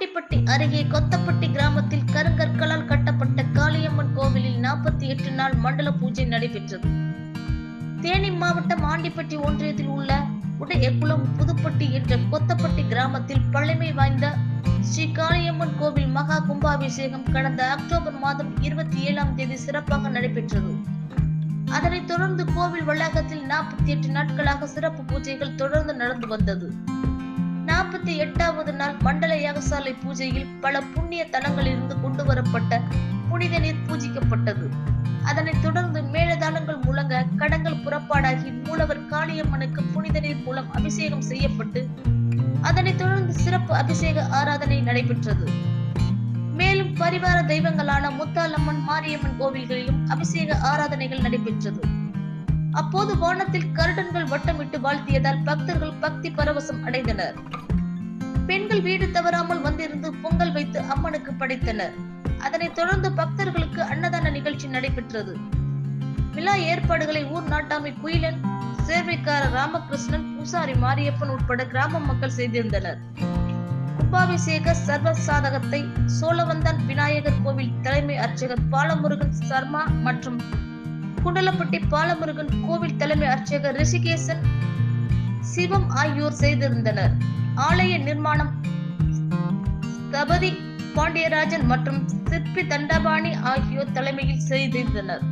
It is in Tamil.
அருகே கொத்தப்பட்டி கிராமத்தில் கருங்கற்களால் கட்டப்பட்ட காளியம்மன் கோவிலில் நாற்பத்தி எட்டு நாள் மண்டல பூஜை நடைபெற்றது. தேனி மாவட்டம் ஆண்டிப்பட்டி ஒன்றியத்தில் உள்ள உடையகுளம் புதுப்பட்டி என்ற கொத்தப்பட்டி கிராமத்தில் பழமை வாய்ந்த ஸ்ரீ காளியம்மன் கோவில் மகா கும்பாபிஷேகம் கடந்த அக்டோபர் மாதம் இருபத்தி ஏழாம் தேதி சிறப்பாக நடைபெற்றது. அதனைத் தொடர்ந்து கோவில் வளாகத்தில் நாற்பத்தி எட்டு நாட்களாக சிறப்பு பூஜைகள் தொடர்ந்து நடந்து வந்தது. நாற்பத்தி எட்டாவது நாள் மண்டல யாகசாலை பூஜையில் பல புண்ணிய தலங்களிலிருந்து கொண்டு வரப்பட்ட புனித நீர் பூஜிக்கப்பட்டது. அதனைத் தொடர்ந்து மேலதாளங்கள் முழங்க கடங்கள் புறப்பாடாகி மூலவர் காளியம்மனுக்கு புனித நீர் மூலம் அபிஷேகம் செய்யப்பட்டு அதனைத் தொடர்ந்து சிறப்பு அபிஷேக ஆராதனை நடைபெற்றது. மேலும் பரிவார தெய்வங்களான முத்தாலம்மன் மாரியம்மன் கோவில்களிலும் அபிஷேக ஆராதனைகள் நடைபெற்றது. அப்போது வானத்தில் கருடன்கள் வட்டமிட்டு வாழ்த்தியதால் பக்தர்கள் பக்தி பரவசம் அடைந்தனர். பெண்கள் வீடு தவறாமல் வந்திருந்து பொங்கல் வைத்து அம்மனுக்கு படைத்தனர். அதனைத் தொடர்ந்து பக்தர்களுக்கு அன்னதான நிகழ்ச்சி நடைபெற்றது. விழா ஏற்பாடுகளை ஊர் நாட்டாமை குயிலன் சேர்வைக்காரர் ராமகிருஷ்ணன் பூசாரி மாரியப்பன் உட்பட கிராம மக்கள் செய்திருந்தனர். கும்பாபிஷேக சர்வ சாதகத்தை சோழவந்தான் விநாயகர் கோவில் தலைமை அர்ச்சகர் பாலமுருகன் சர்மா மற்றும் குண்டலப்பட்டி பாலமுருகன் கோவில் தலைமை அர்ச்சகர் ரிஷிகேசன் சிவம் ஆகியோர் செய்திருந்தனர். ஆலய நிர்மாணம். ஸ்தபதி பாண்டியராஜன் மற்றும் சிற்பி தண்டபாணி ஆகியோர் தலைமையில் செய்திருந்தனர்.